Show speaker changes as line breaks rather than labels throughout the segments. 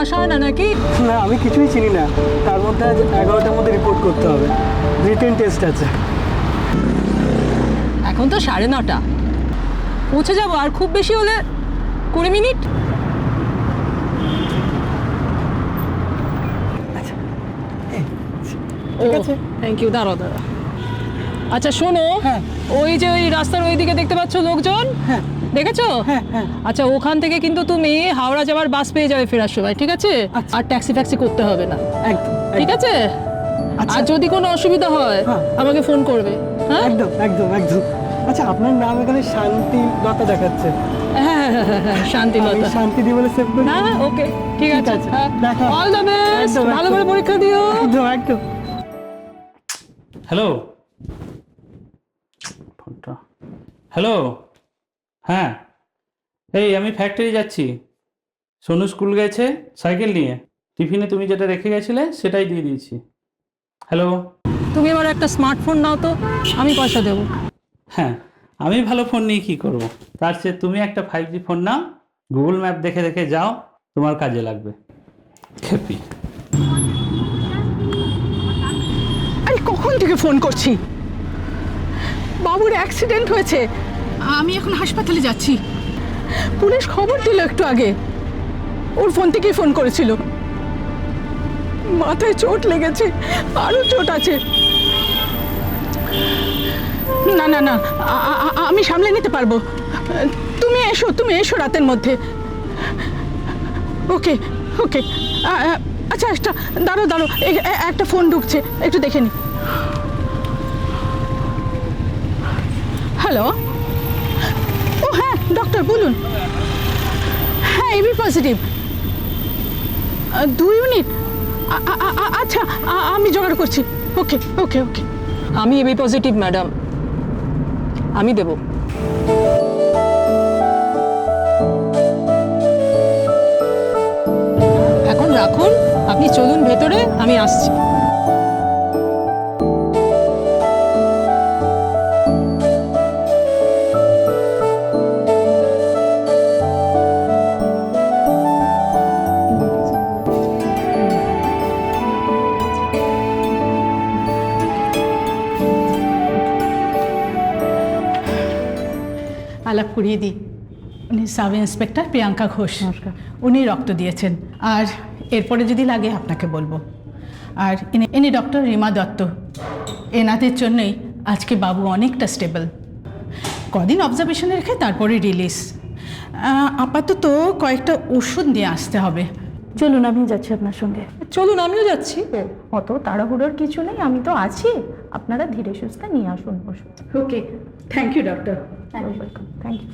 বিশ্বাস হয় না নাকি?
না আমি কিছুই চিনি না। তার মধ্যে আজ এগারোটার মধ্যে রিপোর্ট করতে হবে। রিটেন টেস্ট আছে।
এখন তো সাড়ে নটা। পৌঁছে যাব আর খুব বেশি হলে কুড়ি মিনিট?
ঠিক আছে।
থ্যাংক ইউ দাঁড়াও দাঁড়াও। আচ্ছা শোনো
হ্যাঁ।
ওই যে ওই রাস্তার ওই দিকে দেখতে পাচ্ছ লোকজন?
হ্যাঁ।
দেখেছ?
হ্যাঁ হ্যাঁ।
আচ্ছা ওখান থেকে কিন্তু তুমি হাওড়া যাওয়ার বাস পেয়ে যাবে ফেরার সময় ঠিক আছে?
আচ্ছা।
আর ট্যাক্সি ট্যাক্সি করতে হবে না।
একদম
ঠিক আছে?
আচ্ছা।
আর যদি কোনো অসুবিধা হয়
হ্যাঁ।
আমাকে ফোন করবে হ্যাঁ?
একদম একদম একদম। আচ্ছা আপনার নাম এখানে শান্তি লতা দেখাচ্ছে।
হ্যাঁ হ্যাঁ, হ্যাঁ, হ্যাঁ, শান্তি লতা
শান্তি দি বলে সেভ
না ওকে ঠিক আছে। অল দ্য বেস্ট ভালো করে পরীক্ষা দিও।
একদম একদম।
হ্যালো ফোনটা হ্যালো হ্যাঁ। এই আমি ফ্যাক্টরি যাচ্ছি। সোনু স্কুল গেছে সাইকেল নিয়ে। টিফিনে তুমি যেটা রেখে গেছিলে সেটাই দিয়ে দিয়েছি। হ্যালো
তুমি আমার একটা স্মার্টফোন নাও তো আমি পয়সা দেবো।
হ্যাঁ আমি ভালো ফোন নিয়ে কী করব? তার চেয়ে তুমি একটা ফাইভ জি ফোন নাও গুগল ম্যাপ দেখে দেখে যাও তোমার কাজে লাগবে। খেপি।
আরে কখন থেকে ফোন করছি? বাবুর অ্যাক্সিডেন্ট হয়েছে। আমি এখন হাসপাতালে যাচ্ছি। পুলিশ খবর দিল একটু আগে। ওর ফোন থেকেই ফোন করেছিল। মাথায় চোট লেগেছে আরও চোট আছে। না না না আমি সামলে নিতে পারব। তুমি এসো তুমি এসো রাতের মধ্যে। ওকে ওকে আচ্ছা একটা দাঁড়ো দাঁড়ো এ- একটা ফোন ঢুকছে, একটু দেখে নি। হ্যালো? হ্যাঁ ডক্টর বলুন। হ্যাঁ এবি পজিটিভ দুই ইউনিট আচ্ছা আমি জোগাড় করছি। ওকে ওকে ওকে। আমি এবি পজিটিভ ম্যাডাম আমি দেব। এখন রাখুন, আপনি চলুন ভেতরে, আমি আসছি।
আলাপ করিয়ে দিই। উনি সাব ইন্সপেক্টর প্রিয়াঙ্কা ঘোষ। উনি রক্ত দিয়েছেন। আর এরপরে যদি লাগে আপনাকে বলব। আর ইনি ইনি ডক্টর রিমা দত্ত। এনাদের জন্যই আজকে বাবু অনেকটা স্টেবল। কদিন অবজারভেশনে রেখে তারপরে রিলিজ আপাতত কয়েকটা ওষুধ নিয়ে আসতে হবে।
চলুন আমি যাচ্ছি আপনার সঙ্গে।
চলুন আমিও যাচ্ছি।
অত তাড়াহুড়োর কিছু নেই আমি তো আছি। আপনারা ধীরে সুস্থে নিয়ে আসুন ওষুধ
okay thank you doctor
welcome thank you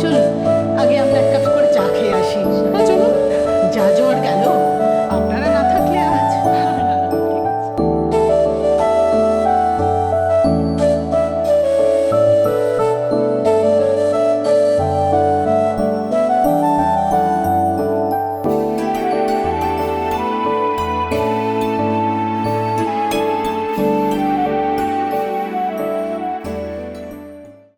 চলুন আগে আমরা